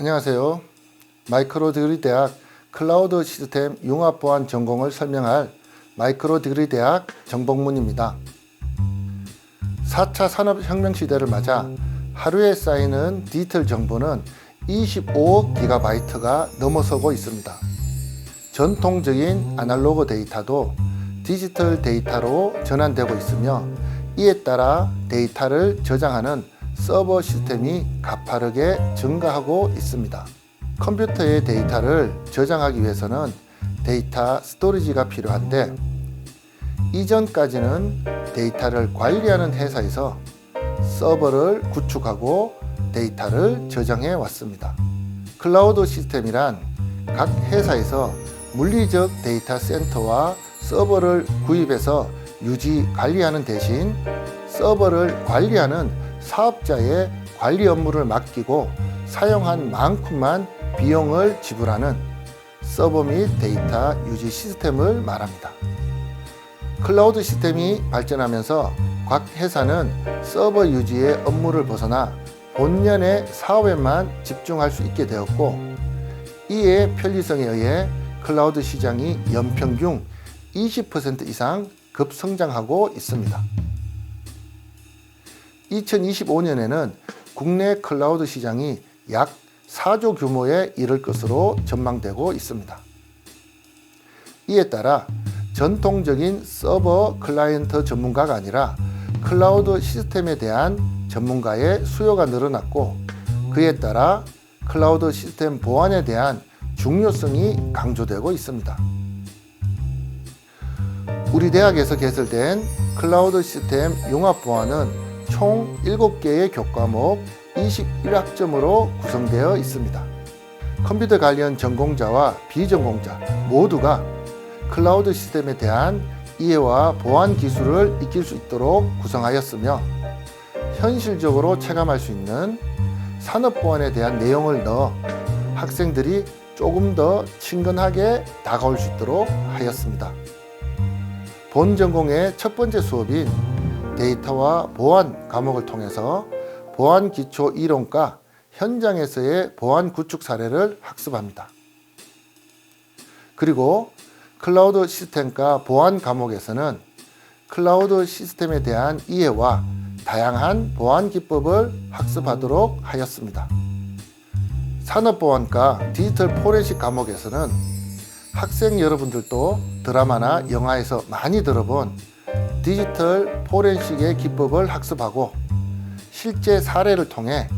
안녕하세요. 마이크로 디그리 대학 클라우드 시스템 융합 보안 전공을 설명할 마이크로 디그리 대학 정복문입니다. 4차 산업혁명 시대를 맞아 하루에 쌓이는 디지털 정보는 25억 기가바이트가 넘어서고 있습니다. 전통적인 아날로그 데이터도 디지털 데이터로 전환되고 있으며 이에 따라 데이터를 저장하는 서버 시스템이 가파르게 증가하고 있습니다. 컴퓨터의 데이터를 저장하기 위해서는 데이터 스토리지가 필요한데 이전까지는 데이터를 관리하는 회사에서 서버를 구축하고 데이터를 저장해 왔습니다. 클라우드 시스템이란 각 회사에서 물리적 데이터 센터와 서버를 구입해서 유지 관리하는 대신 서버를 관리하는 사업자의 관리 업무를 맡기고 사용한 만큼만 비용을 지불하는 서버 및 데이터 유지 시스템을 말합니다. 클라우드 시스템이 발전하면서 각 회사는 서버 유지의 업무를 벗어나 본연의 사업에만 집중할 수 있게 되었고 이에 편리성에 의해 클라우드 시장이 연평균 20% 이상 급성장하고 있습니다. 2025년에는 국내 클라우드 시장이 약 4조 규모에 이를 것으로 전망되고 있습니다. 이에 따라 전통적인 서버 클라이언트 전문가가 아니라 클라우드 시스템에 대한 전문가의 수요가 늘어났고 그에 따라 클라우드 시스템 보안에 대한 중요성이 강조되고 있습니다. 우리 대학에서 개설된 클라우드 시스템 융합 보안은 총 7개의 교과목 21학점으로 구성되어 있습니다. 컴퓨터 관련 전공자와 비전공자 모두가 클라우드 시스템에 대한 이해와 보안 기술을 익힐 수 있도록 구성하였으며 현실적으로 체감할 수 있는 산업 보안에 대한 내용을 넣어 학생들이 조금 더 친근하게 다가올 수 있도록 하였습니다. 본 전공의 첫 번째 수업인 데이터와 보안 과목을 통해서 보안 기초 이론과 현장에서의 보안 구축 사례를 학습합니다. 그리고 클라우드 시스템과 보안 과목에서는 클라우드 시스템에 대한 이해와 다양한 보안 기법을 학습하도록 하였습니다. 산업보안과 디지털 포렌식 과목에서는 학생 여러분들도 드라마나 영화에서 많이 들어본 디지털 포렌식의 기법을 학습하고 실제 사례를 통해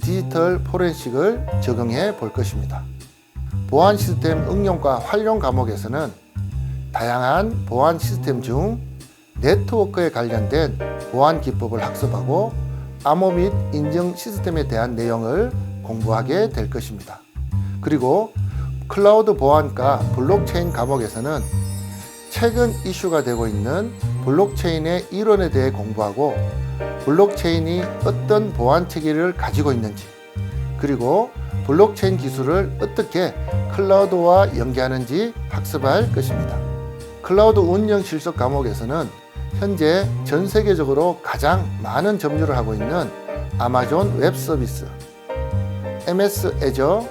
디지털 포렌식을 적용해 볼 것입니다. 보안 시스템 응용과 활용 과목에서는 다양한 보안 시스템 중 네트워크에 관련된 보안 기법을 학습하고 암호 및 인증 시스템에 대한 내용을 공부하게 될 것입니다. 그리고 클라우드 보안과 블록체인 과목에서는 최근 이슈가 되고 있는 블록체인의 이론에 대해 공부하고 블록체인이 어떤 보안 체계를 가지고 있는지 그리고 블록체인 기술을 어떻게 클라우드와 연계하는지 학습할 것입니다. 클라우드 운영 실습 과목에서는 현재 전 세계적으로 가장 많은 점유를 하고 있는 아마존 웹 서비스, MS 애저,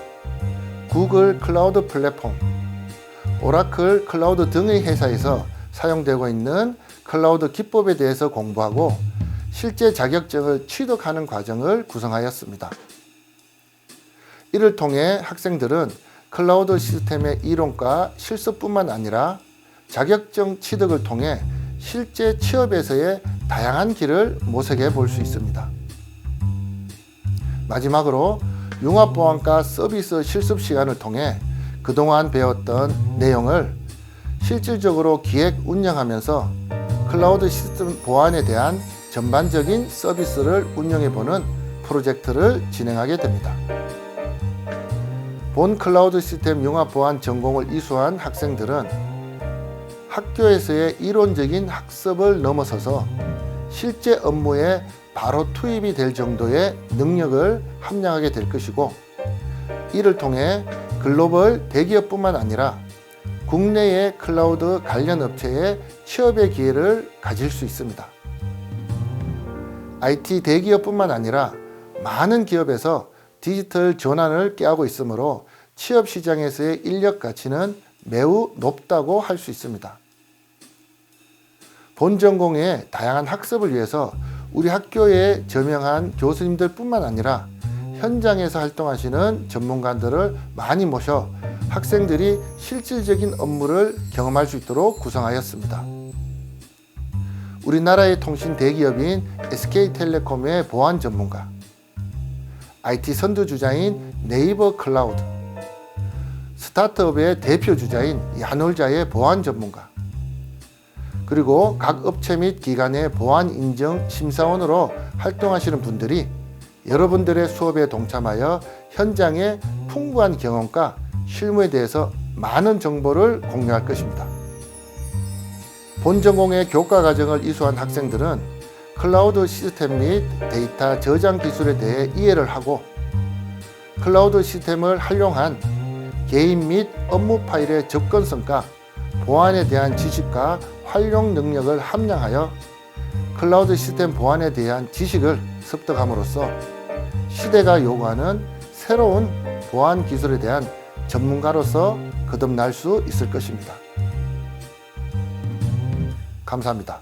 구글 클라우드 플랫폼, 오라클 클라우드 등의 회사에서 사용되고 있는 클라우드 기법에 대해서 공부하고 실제 자격증을 취득하는 과정을 구성하였습니다. 이를 통해 학생들은 클라우드 시스템의 이론과 실습뿐만 아니라 자격증 취득을 통해 실제 취업에서의 다양한 길을 모색해 볼 수 있습니다. 마지막으로 융합보안과 서비스 실습 시간을 통해 그동안 배웠던 내용을 실질적으로 기획 운영하면서 클라우드 시스템 보안에 대한 전반적인 서비스를 운영해 보는 프로젝트를 진행하게 됩니다. 본 클라우드 시스템 융합 보안 전공을 이수한 학생들은 학교에서의 이론적인 학습을 넘어서서 실제 업무에 바로 투입이 될 정도의 능력을 함양하게 될 것이고 이를 통해 글로벌 대기업뿐만 아니라 국내의 클라우드 관련 업체의 취업의 기회를 가질 수 있습니다. IT 대기업뿐만 아니라 많은 기업에서 디지털 전환을 꾀하고 있으므로 취업 시장에서의 인력 가치는 매우 높다고 할 수 있습니다. 본 전공의 다양한 학습을 위해서 우리 학교에 저명한 교수님들 뿐만 아니라 현장에서 활동하시는 전문가들을 많이 모셔 학생들이 실질적인 업무를 경험할 수 있도록 구성하였습니다. 우리나라의 통신 대기업인 SK텔레콤의 보안 전문가, IT 선두 주자인 네이버 클라우드, 스타트업의 대표 주자인 야놀자의 보안 전문가, 그리고 각 업체 및 기관의 보안 인증 심사원으로 활동하시는 분들이 여러분들의 수업에 동참하여 현장의 풍부한 경험과 실무에 대해서 많은 정보를 공유할 것입니다. 본 전공의 교과 과정을 이수한 학생들은 클라우드 시스템 및 데이터 저장 기술에 대해 이해를 하고 클라우드 시스템을 활용한 개인 및 업무 파일의 접근성과 보안에 대한 지식과 활용 능력을 함량하여 클라우드 시스템 보안에 대한 지식을 습득함으로써 시대가 요구하는 새로운 보안 기술에 대한 전문가로서 거듭날 수 있을 것입니다. 감사합니다.